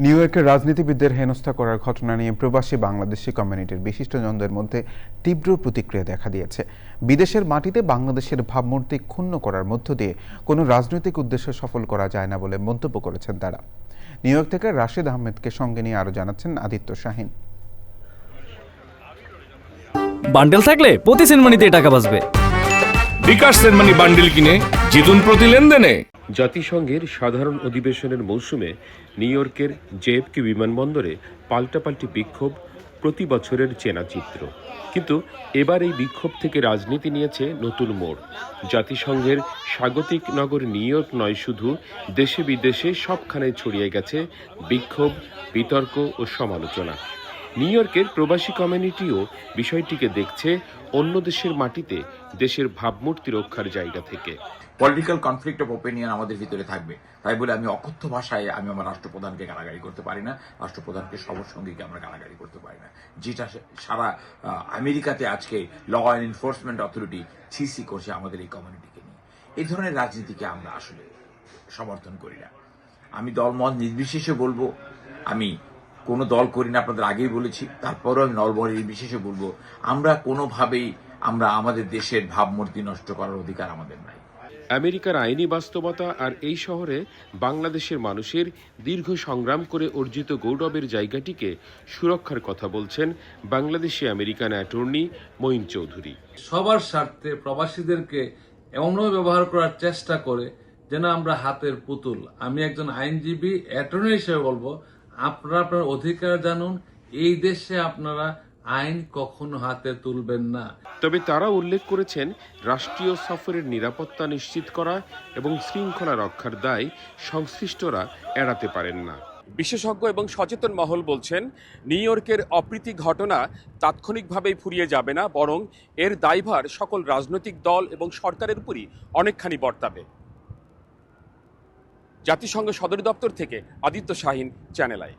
New ইয়র্কের রাজনীতিবিদদের হেনস্থা করার ঘটনা নিয়ে প্রবাসী বাংলাদেশি কমিউনিটির বিশিষ্টজনদের মধ্যে তীব্র প্রতিক্রিয়া দেখা দিয়েছে। বিদেশের মাটিতে বাংলাদেশের ভাবমূর্তি ক্ষুণ্ণ করার মধ্য দিয়ে কোনো রাজনৈতিক উদ্দেশ্য সফল করা যায় না বলে মন্তব্য করেছেন তারা। নিউ ইয়র্ক থেকে রাশেদ আহমেদকে সঙ্গে নিয়ে আরও জানাচ্ছেন আদিত্য শাহিন। বান্ডেল থাকলে প্রতি সেনমানিতে টাকা বাঁচবে। বিকাশ সেনমানি বান্ডিল কিনে জিতুন প্রতি লেনদেনে। জাতিসংঘের সাধারণ অধিবেশনের মৌসুমে নিউ ইয়র্কের জেএফকে বিমানবন্দরে পাল্টাপাল্টি বিক্ষোভ প্রতি বছরের চেনা চিত্র। কিন্তু এবার এই বিক্ষোভ থেকে রাজনীতি নিয়েছে নতুন মোড়। জাতিসংঘের স্বাগতিক নগর নিউ ইয়র্ক নয় শুধু, দেশে বিদেশে সবখানে ছড়িয়ে গেছে বিক্ষোভ, বিতর্ক ও সমালোচনা। নিউ ইয়র্কের প্রবাসী কমিউনিটিও বিষয়টিকে দেখছে অন্য দেশের মাটিতে দেশের ভাবমূর্তি রক্ষার জায়গা থেকে। পলিটিক্যাল কনফ্লিক্ট অফ ওপিনিয়ন আমাদের ভিতরে থাকবে। তাই বলে আমি অকথ্য ভাষায় আমি আমার রাষ্ট্রপ্রধানকে গালাগালি করতে পারি না, রাষ্ট্রপ্রধানকে সবসঙ্গীকে আমরা গালাগালি করতে পারি না। যেটা সারা আমেরিকাতে আজকে law and enforcement authority CC করছে আমাদের এই কমিউনিটিকে নিয়ে। এই ধরনের রাজনীতিকে আমরা আসলে সমর্থন করি না। আমি দলমত নির্বিশেষে বলব, আমি কোনো দল করি না আপনাদের আগেই বলেছি তারপরেও আমি দলমত বিশেষে বলব আমরা কোনোভাবেই আমরা আমাদের দেশের ভাবমূর্তি নষ্ট করার অধিকার আমাদের নাই। আমেরিকার আইনি বাস্তবতা আর এই শহরে বাংলাদেশের মানুষের দীর্ঘ সংগ্রাম করে অর্জিত গৌরবের জায়গাটিকে সুরক্ষার কথা বলছেন বাংলাদেশি আমেরিকান অ্যাটর্নি মঈন চৌধুরী। সবার স্বার্থে প্রবাসীদেরকে এমনভাবে ব্যবহার করার চেষ্টা করে যেন আমরা হাতের পুতুল। আমি একজন আইনজীবী অ্যাটর্নি হিসেবে বলব আপনারা আপনার অধিকার জানুন এই দেশে আপনারা আইন কখনো হাতে তুলবেন না। তবে তারা উল্লেখ করেছেন রাষ্ট্রীয় সফরের নিরাপত্তা নিশ্চিত করা এবং শৃঙ্খলা রক্ষার দায় সংশ্লিষ্টরা এড়াতে পারেন না। বিশেষজ্ঞ এবং সচেতন মহল বলছেন নিউ ইয়র্কের অপ্রীতি ঘটনা তাৎক্ষণিকভাবেই ফুরিয়ে যাবে না বরং এর দায়ভার সকল রাজনৈতিক দল এবং সরকারের উপরই অনেকখানি বর্তাবে। জাতিসংঘ সদর দপ্তর থেকে আদিত্য শাহিন চ্যানেল আই।